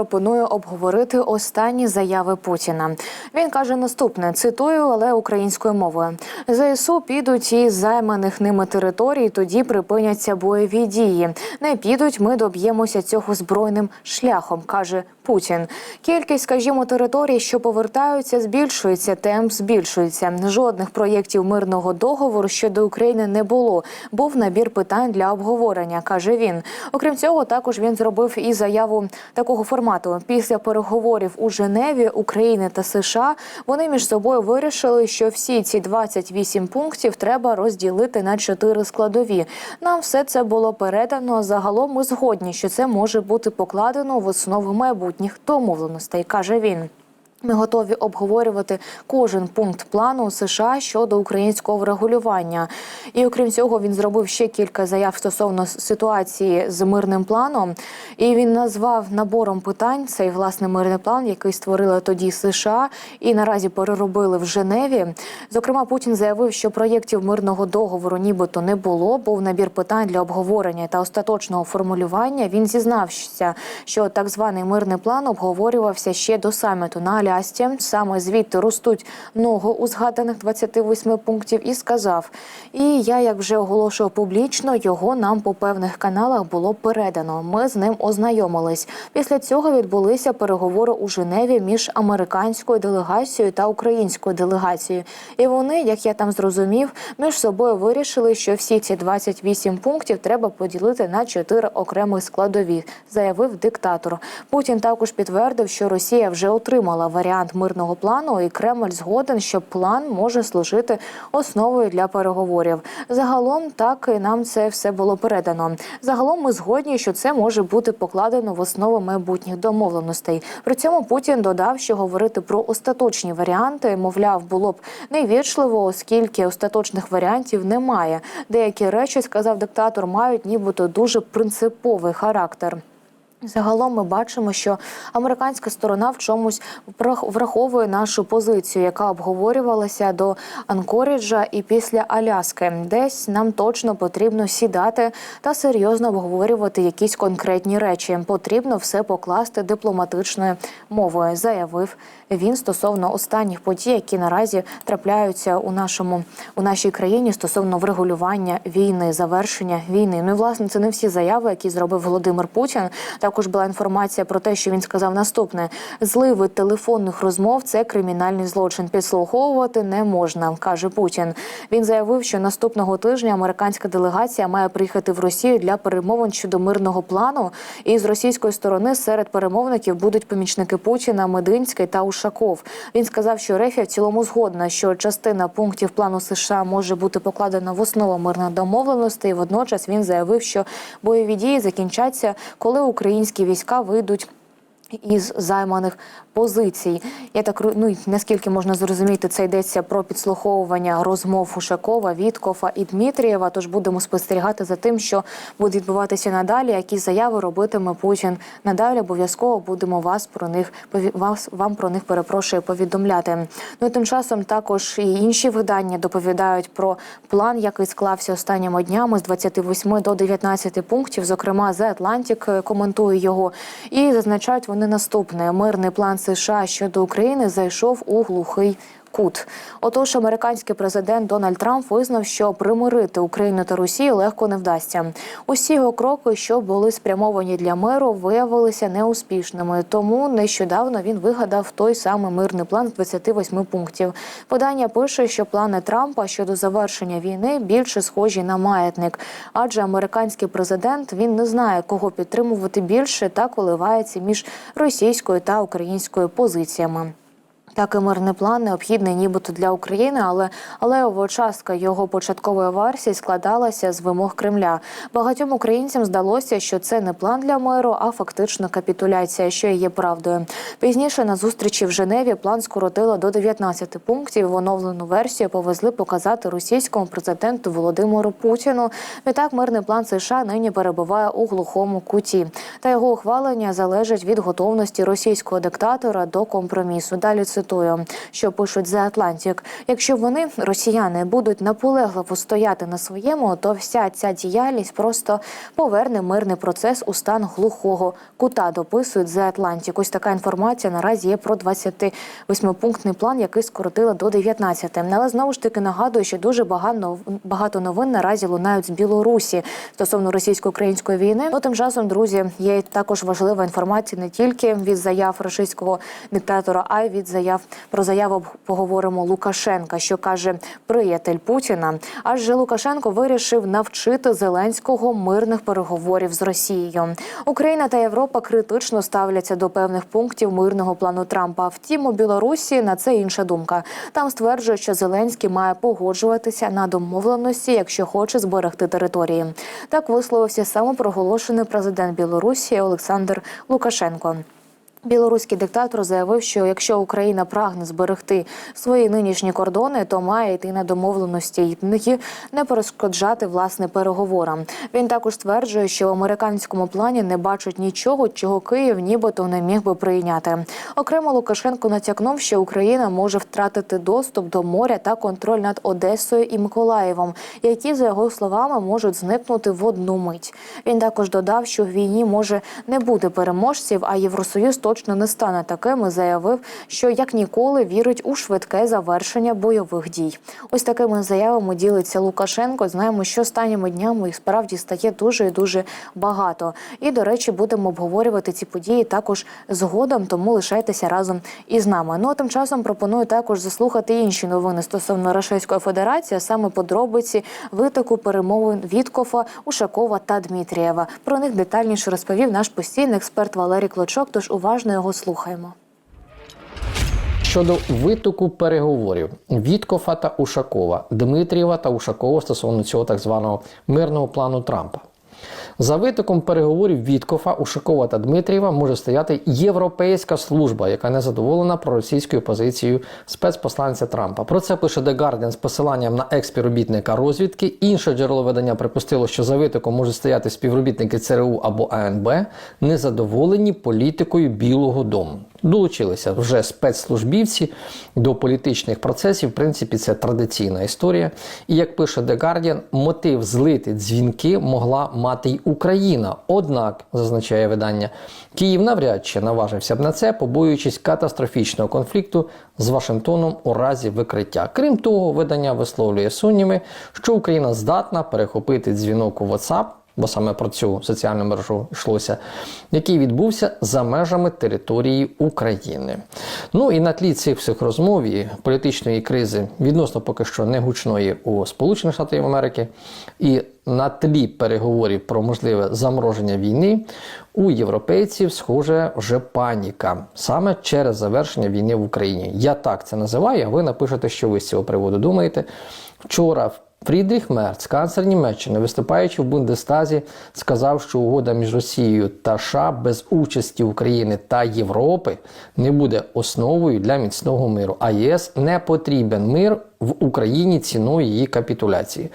пропонує обговорити останні заяви Путіна. Він каже наступне: цитую, але українською мовою: ЗСУ підуть із займаних ними територій, тоді припиняться бойові дії. Не підуть, ми доб'ємося цього збройним шляхом, каже Путін. Кількість, скажімо, територій, що повертаються, збільшується, темп збільшується. Жодних проєктів мирного договору щодо України не було. Був набір питань для обговорення, каже він. Окрім цього, також він зробив і заяву такого формату. Після переговорів у Женеві України та США вони між собою вирішили, що всі ці 28 пунктів треба розділити на чотири складові. Нам все це було передано. Загалом ми згодні, що це може бути покладено в основу майбутніх домовленостей, каже він. Ми готові обговорювати кожен пункт плану США щодо українського врегулювання. І окрім цього, він зробив ще кілька заяв стосовно ситуації з мирним планом. І він назвав набором питань цей власне мирний план, який створили тоді США, і наразі переробили в Женеві. Зокрема, Путін заявив, що проєктів мирного договору нібито не було. Був набір питань для обговорення та остаточного формулювання. Він зізнався, що так званий мирний план обговорювався ще до саміту на Алясці. Саме звідти ростуть ногу у згаданих 28 пунктів, і сказав: І я, як вже оголошував публічно, його нам по певних каналах було передано. Ми з ним ознайомились. Після цього відбулися переговори у Женеві між американською делегацією та українською делегацією. І вони, як я там зрозумів, між собою вирішили, що всі ці 28 пунктів треба поділити на чотири окремі складові, заявив диктатор. Путін також підтвердив, що Росія вже отримала варіант мирного плану, і Кремль згоден, що план може служити основою для переговорів. Загалом так і нам це все було передано. Загалом ми згодні, що це може бути покладено в основу майбутніх домовленостей. При цьому Путін додав, що говорити про остаточні варіанти, мовляв, було б невічливо, оскільки остаточних варіантів немає. Деякі речі, сказав диктатор, мають нібито дуже принциповий характер. Загалом ми бачимо, що американська сторона в чомусь врах- враховує нашу позицію, яка обговорювалася до Анкоріджа і після Аляски. Десь нам точно потрібно сідати та серйозно обговорювати якісь конкретні речі. Потрібно все покласти дипломатичною мовою, заявив він стосовно останніх подій, які наразі трапляються у нашому у нашій країні стосовно врегулювання війни, завершення війни. Ну і власне це не всі заяви, які зробив Володимир Путін. Також була інформація про те, що він сказав наступне: зливи телефонних розмов це кримінальний злочин. Підслуховувати не можна, каже Путін. Він заявив, що наступного тижня американська делегація має приїхати в Росію для перемовин щодо мирного плану. І з російської сторони серед перемовників будуть помічники Путіна, Мединський та Ушаков. Він сказав, що Рефія в цілому згодна, що частина пунктів плану США може бути покладена в основу мирних домовленостей. Водночас він заявив, що бойові дії закінчаться, коли українські війська вийдуть. Із займаних позицій, я так ну наскільки можна зрозуміти, це йдеться про підслуховування розмов Ушакова, Віткофа і Дмитрієва. Тож будемо спостерігати за тим, що буде відбуватися надалі. Які заяви робитиме Путін надалі. Обов'язково будемо вас про них вас вам про них перепрошую повідомляти. Ну і тим часом також і інші видання доповідають про план, який склався останніми днями з 28 до 19 пунктів. Зокрема, The Atlantic коментує його і зазначають вони наступне: мирний план США щодо України зайшов у глухий. Кут, отож, американський президент Дональд Трамп визнав, що примирити Україну та Росію легко не вдасться. Усі його кроки, що були спрямовані для миру, виявилися неуспішними. Тому нещодавно він вигадав той самий мирний план з 28 пунктів. Подання пише, що плани Трампа щодо завершення війни більше схожі на маятник, адже американський президент він не знає, кого підтримувати більше та коливається між російською та українською позиціями. Так, і мирний план необхідний нібито для України, але але частка його початкової версії складалася з вимог Кремля. Багатьом українцям здалося, що це не план для миру, а фактично капітуляція, що є правдою. Пізніше на зустрічі в Женеві план скоротило до 19 пунктів. В оновлену версію повезли показати російському президенту Володимиру Путіну. Відтак, мирний план США нині перебуває у глухому куті, та його ухвалення залежить від готовності російського диктатора до компромісу. Далі цитую. Цитую, що пишуть The Atlantic, Якщо вони, росіяни, будуть наполегливо стояти на своєму, то вся ця діяльність просто поверне мирний процес у стан глухого кута. Дописують The Atlantic. Ось така інформація наразі є про 28-пунктний план, який скоротили до 19. Але знову ж таки нагадую, що дуже багато новин наразі лунають з Білорусі стосовно російсько-української війни. Ну тим часом, друзі, є також важлива інформація не тільки від заяв російського диктатора, а й від заяв про заяву поговоримо Лукашенка, що каже приятель Путіна. Адже Лукашенко вирішив навчити Зеленського мирних переговорів з Росією. Україна та Європа критично ставляться до певних пунктів мирного плану Трампа. Втім, у Білорусі на це інша думка. Там стверджують, що Зеленський має погоджуватися на домовленості, якщо хоче зберегти території. Так висловився самопроголошений президент Білорусі Олександр Лукашенко. Білоруський диктатор заявив, що якщо Україна прагне зберегти свої нинішні кордони, то має йти на домовленості і не перешкоджати власне переговорам. Він також стверджує, що в американському плані не бачить нічого, чого Київ нібито не міг би прийняти. Окремо Лукашенко натякнув, що Україна може втратити доступ до моря та контроль над Одесою і Миколаєвом, які за його словами можуть зникнути в одну мить. Він також додав, що в війні може не бути переможців, а Євросоюз точно не стане таким. Заявив, що як ніколи вірить у швидке завершення бойових дій. Ось такими заявами ділиться Лукашенко. Знаємо, що останніми днями їх справді стає дуже і дуже багато. І до речі, будемо обговорювати ці події також згодом. Тому лишайтеся разом із нами. Ну а тим часом пропоную також заслухати інші новини стосовно Російської Федерації, а саме подробиці витоку перемовин Віткофа, Ушакова та Дмитрієва. Про них детальніше розповів наш постійний експерт Валерій Клочок. Тож уважно його слухаємо. Щодо витоку переговорів Віткофа та Ушакова, Дмитрієва та Ушакова стосовно цього так званого мирного плану Трампа. За витоком переговорів Віткофа, Ушакова та Дмитрієва може стояти європейська служба, яка не задоволена проросійською позицією спецпосланця Трампа. Про це пише The Guardian з посиланням на експівробітника розвідки. Інше джерело видання припустило, що за витоком можуть стояти співробітники ЦРУ або АНБ, незадоволені політикою Білого Дому. Долучилися вже спецслужбівці до політичних процесів. В принципі, це традиційна історія. І як пише The Guardian, мотив злити дзвінки могла мати й Україна. Однак, зазначає видання, Київ навряд чи наважився б на це, побоюючись катастрофічного конфлікту з Вашингтоном у разі викриття. Крім того, видання висловлює сумніви, що Україна здатна перехопити дзвінок у WhatsApp, бо саме про цю соціальну мережу йшлося, який відбувся за межами території України. Ну і на тлі цих всіх розмов і політичної кризи відносно поки що не гучної у Сполучених Штатів Америки, і на тлі переговорів про можливе замороження війни у європейців, схоже, вже паніка саме через завершення війни в Україні. Я так це називаю. а Ви напишете, що ви з цього приводу думаєте. Вчора Фрідріх Мерц, канцлер Німеччини, виступаючи в Бундестазі, сказав, що угода між Росією та США без участі України та Європи не буде основою для міцного миру. А ЄС не потрібен мир в Україні ціною її капітуляції.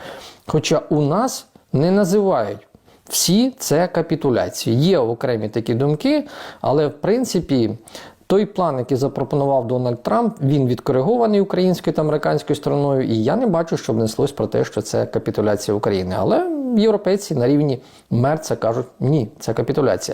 Хоча у нас не називають всі це капітуляції. Є окремі такі думки, але в принципі. Той план, який запропонував Дональд Трамп, він відкоригований українською та американською стороною, і я не бачу, щоб неслось про те, що це капітуляція України. Але європейці на рівні Мерца кажуть, ні, це капітуляція.